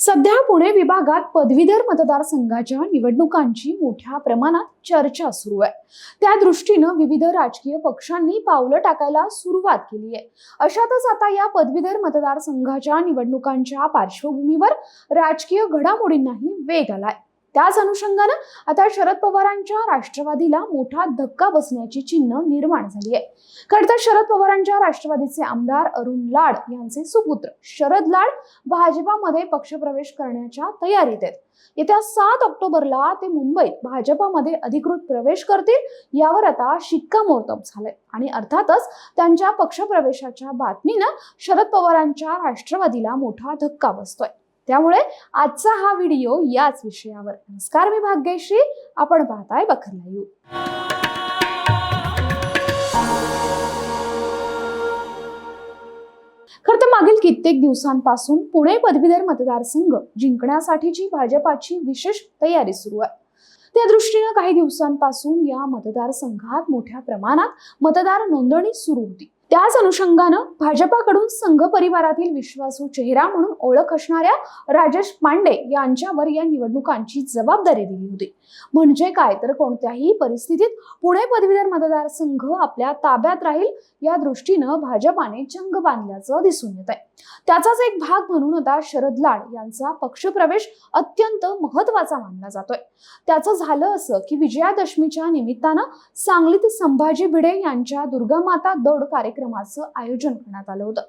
सध्या पुणे विभागात पदवीधर मतदारसंघाच्या निवडणुकांची मोठ्या प्रमाणात चर्चा सुरू आहे. त्या दृष्टीनं विविध राजकीय पक्षांनी पावलं टाकायला सुरुवात केली आहे. अशातच आता या पदवीधर मतदारसंघाच्या निवडणुकांच्या पार्श्वभूमीवर राजकीय घडामोडींनाही वेग आलाय. त्याच अनुषंगानं आता शरद पवारांच्या राष्ट्रवादीला मोठा धक्का बसण्याची चिन्ह निर्माण झाली आहे. खरं तर शरद पवारांच्या राष्ट्रवादीचे आमदार अरुण लाड यांचे सुपुत्र शरद लाड भाजपामध्ये पक्षप्रवेश करण्याच्या तयारीत आहेत. येत्या सात ऑक्टोबरला ते मुंबईत भाजपामध्ये अधिकृत प्रवेश करतील यावर आता शिक्कामोर्तब झालंय. आणि अर्थातच त्यांच्या पक्षप्रवेशाच्या बातमीनं शरद पवारांच्या राष्ट्रवादीला मोठा धक्का बसतोय. त्यामुळे आजचा हा व्हिडिओ याच विषयावर. नमस्कार मी भाग्यश्री. आपण पाहताय बखरला येऊ खर तर मागील कित्येक दिवसांपासून पुणे पदवीधर मतदारसंघ जिंकण्यासाठीची भाजपाची विशेष तयारी सुरू आहे. त्या दृष्टीनं काही दिवसांपासून या मतदारसंघात मोठ्या प्रमाणात मतदार नोंदणी सुरू होती. त्याच अनुषंगानं भाजपाकडून संघ परिवारातील विश्वासू चेहरा म्हणून ओळख असणाऱ्या राजेश पांडे यांच्यावर या निवडणुकांची जबाबदारी दिली होती. म्हणजे काय? तर कोणत्याही परिस्थितीत पुणे पदवीधर मतदारसंघ आपल्या ताब्यात राहील या दृष्टीनं भाजपाने जंग बांधल्याचं दिसून येत आहे त्याचाच एक भाग म्हणून आता शरद लाड यांचा पक्षप्रवेश अत्यंत महत्त्वाचा मानला जातोय. त्याचं झालं असं की विजयादशमीच्या निमित्तानं सांगलीत संभाजी भिडे यांच्या दुर्गामाता दौड कार्यक्रम कार्यक्रमाचं आयोजन करण्यात आलं होतं.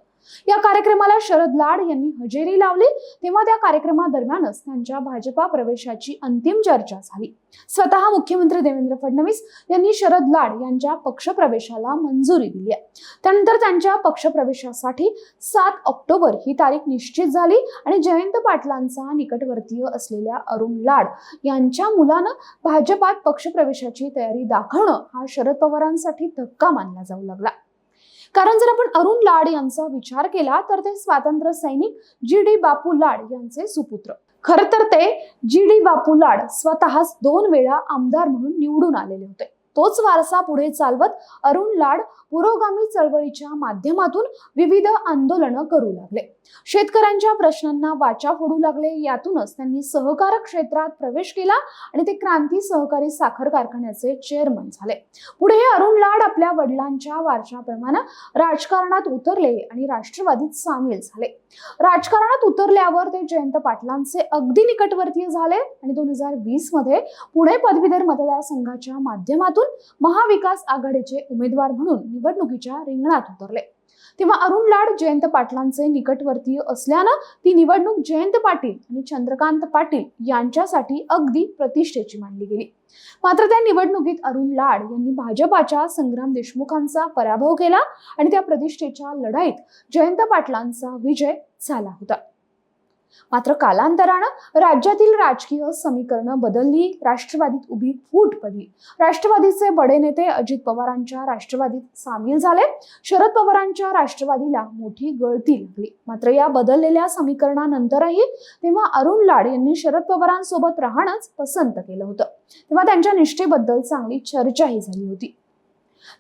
या कार्यक्रमाला शरद लाड यांनी हजेरी लावली. तेव्हा त्या कार्यक्रमादरम्यानच त्यांच्या भाजपा प्रवेशाची अंतिम चर्चा झाली. स्वतः मुख्यमंत्री देवेंद्र फडणवीस यांनी शरद लाड यांच्या पक्षप्रवेशाला मंजुरी दिली आहे. त्यानंतर त्यांच्या पक्षप्रवेशासाठी सात ऑक्टोबर ही तारीख निश्चित झाली आणि जयंत पाटलांचा निकटवर्तीय असलेल्या अरुण लाड यांच्या मुलानं भाजपात पक्षप्रवेशाची तयारी दाखवणं हा शरद पवारांसाठी धक्का मानला जाऊ लागला. कारण जर आपण अरुण लाड यांचा विचार केला तर ते स्वातंत्र्य सैनिक जी डी बापू लाड यांचे सुपुत्र. खर तर ते जी डी बापू लाड स्वतःच दोन वेळा आमदार म्हणून निवडून आलेले होते. तोच वारसा पुढे चालवत अरुण लाड पुरोगामी चळवळीच्या माध्यमातून विविध आंदोलनं करू लागले. शेतकऱ्यांच्या प्रश्नांना वाचा फोडू लागले. यातूनच त्यांनी सहकार क्षेत्रात प्रवेश केला आणि ते क्रांती सहकारी साखर कारखान्याचे चेअरमन झाले. पुढे अरुण लाड आपल्या वडिलांच्या वारशाप्रमाणे राजकारणात उतरले आणि राष्ट्रवादीत सामील झाले. राजकारणात उतरल्यावर ते जयंत पाटलांचे अगदी निकटवर्तीय झाले आणि दोन हजार वीसमध्ये पुणे पदवीधर मतदारसंघाच्या माध्यमातून महाविकास आघाडीचे उमेदवार म्हणून निवडणुकीच्या रिंगणात उतरले. तेव्हा अरुण लाड जयंत पाटलांचे निकटवर्तीय असल्यानं ती निवडणूक जयंत पाटील आणि चंद्रकांत पाटील यांच्यासाठी अगदी प्रतिष्ठेची मानली गेली. मात्र त्या निवडणुकीत अरुण लाड यांनी भाजपाच्या संग्राम देशमुखांचा पराभव केला आणि त्या प्रतिष्ठेच्या लढाईत जयंत पाटलांचा विजय झाला होता. मात्र कालांतरानं राज्यातील राजकीय समीकरणं बदलली राष्ट्रवादीत उभी फूट पडली. राष्ट्रवादीचे बडे नेते अजित पवारांच्या राष्ट्रवादीत सामील झाले. शरद पवारांच्या राष्ट्रवादीला मोठी गळती लागली. मात्र या बदललेल्या समीकरणानंतरही तेव्हा अरुण लाड यांनी शरद पवारांसोबत राहणंच पसंत केलं होतं. तेव्हा त्यांच्या निष्ठेबद्दल चांगली चर्चाही झाली होती.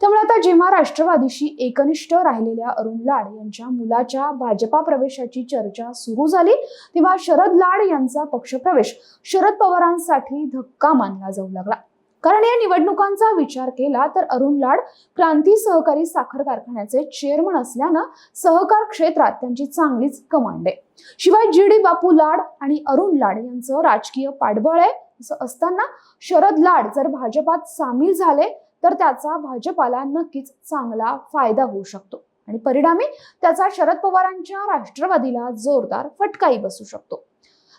त्यामुळे आता जेव्हा राष्ट्रवादीशी एकनिष्ठ राहिलेल्या अरुण लाड यांच्या मुलाच्या भाजपा प्रवेशाची चर्चा सुरू झाली तेव्हा शरद लाड यांचा पक्षप्रवेश शरद पवारांसाठी धक्का मानला जाऊ लागला. कारण या निवडणुकांचा विचार केला तर अरुण लाड क्रांती सहकारी साखर कारखान्याचे चेअरमन असल्यानं सहकार क्षेत्रात त्यांची चांगलीच कमांड आहे. शिवाय जी डी बापू लाड आणि अरुण लाड यांचं राजकीय पाठबळ आहे असं असताना शरद लाड जर भाजपात सामील झाले तर त्याचा भाजपाला नक्कीच चांगला फायदा होऊ शकतो. आणि परिणामी त्याचा शरद पवारांच्या राष्ट्रवादीला जोरदार फटकाही बसू शकतो.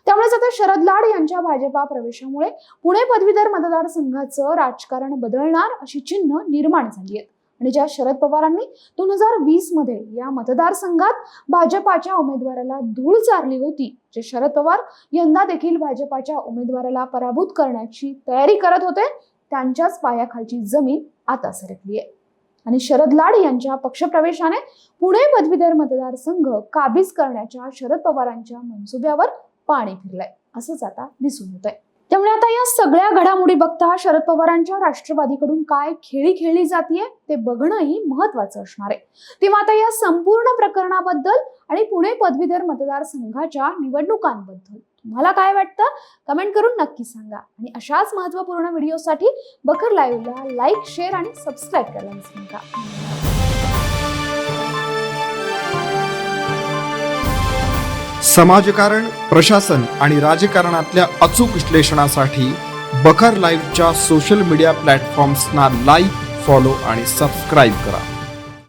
त्यामुळेच आता शरद लाड यांच्या भाजपा प्रवेशामुळे पुणे पदवीधर मतदारसंघाचं राजकारण बदलणार अशी चिन्ह निर्माण झाली आहेत. आणि ज्या शरद पवारांनी दोन हजार वीसमध्ये या मतदारसंघात भाजपाच्या उमेदवाराला धूळ चारली होती जे शरद पवार यंदा देखील भाजपाच्या उमेदवाराला पराभूत करण्याची तयारी करत होते त्यांच्याच पायाखालची जमीन आता सरकली आहे. आणि शरद लाड यांच्या पक्षप्रवेशाने पुणे पदवीधर मतदारसंघ काबीज करण्याच्या शरद पवारांच्या मनसुब्यावर पाणी फिरलंय. असंच आता दिसून येत आहे त्यामुळे आता या सगळ्या घडामोडी बघता शरद पवारांच्या राष्ट्रवादीकडून काय खेळी खेळली जातीये ते बघणंही महत्वाचं असणार आहे. तेव्हा आता या संपूर्ण प्रकरणाबद्दल आणि पुणे पदवीधर मतदारसंघाच्या निवडणुकांबद्दल तुम्हाला काय वाटतं? कमेंट करून नक्की सांगा. आणि अशाच महत्त्वपूर्ण व्हिडिओसाठी बखर लाईव्हला लाईक शेअर आणि सबस्क्राईब करायला विसरू नका. समाजकारण प्रशासन आणि राजकारणातल्या अचूक विश्लेषणासाठी बखर लाईव्हच्या सोशल मीडिया प्लॅटफॉर्म्सना लाईक फॉलो आणि सबस्क्राईब करा.